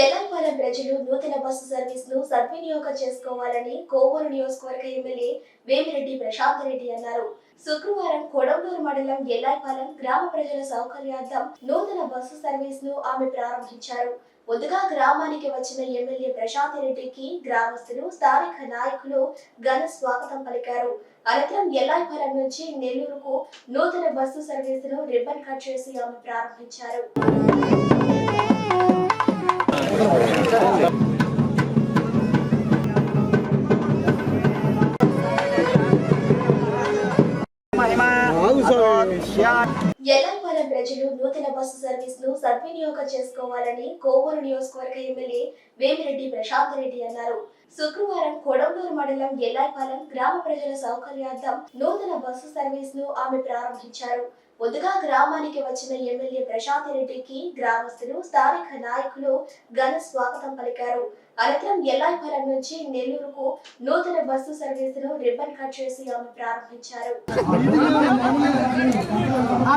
ఎల్లంపాలెం ప్రజలు నూతన బస్సు సర్వీస్ను సద్వినియోగం చేసుకోవాలని కోవూరు నియోజకవర్గ ఎమ్మెల్యే వేమిరెడ్డి ప్రశాంత్ రెడ్డి అన్నారు. శుక్రవారం కొడంబూరు మండలం ఎల్లాయిపాలెం గ్రామ ప్రజల సౌకర్యార్థం నూతన బస్సు సర్వీస్ను ఆమె ప్రారంభించారు. ముందుగా గ్రామానికి వచ్చిన ఎమ్మెల్యే ప్రశాంత్ రెడ్డికి గ్రామస్తులు స్థానిక నాయకులు ఘన స్వాగతం పలికారు. అనంతరం ఎల్లాయిపాలెం నుంచి నెల్లూరుకు నూతన బస్సు సర్వీసును రిబ్బన్ కట్ చేసి ఆమె ప్రారంభించారు. ఎల్లంపాలెం ప్రజలు నూతన బస్సు సర్వీస్ను సద్వినియోగం చేసుకోవాలని కోవూరు నియోజకవర్గ ఎమ్మెల్యే వేమిరెడ్డి ప్రశాంత్ రెడ్డి అన్నారు. శుక్రవారం కొడంగూరు మండలం ఎల్లాయిపాలెం గ్రామ ప్రజల సౌకర్యార్థం నూతన బస్సు సర్వీస్ను ఆమె ప్రారంభించారు. ముందుగా గ్రామానికి వచ్చిన ఎమ్మెల్యే ప్రశాంత్ రెడ్డికి గ్రామస్తులు స్థానిక నాయకులు ఘన స్వాగతం పలికారు అనంతరం ఎల్లాయిపురం నుంచి నెల్లూరుకు నూతన బస్సు సర్వీసును రిబ్బన్ కట్ చేసి ఆమె ప్రారంభించారు ఆ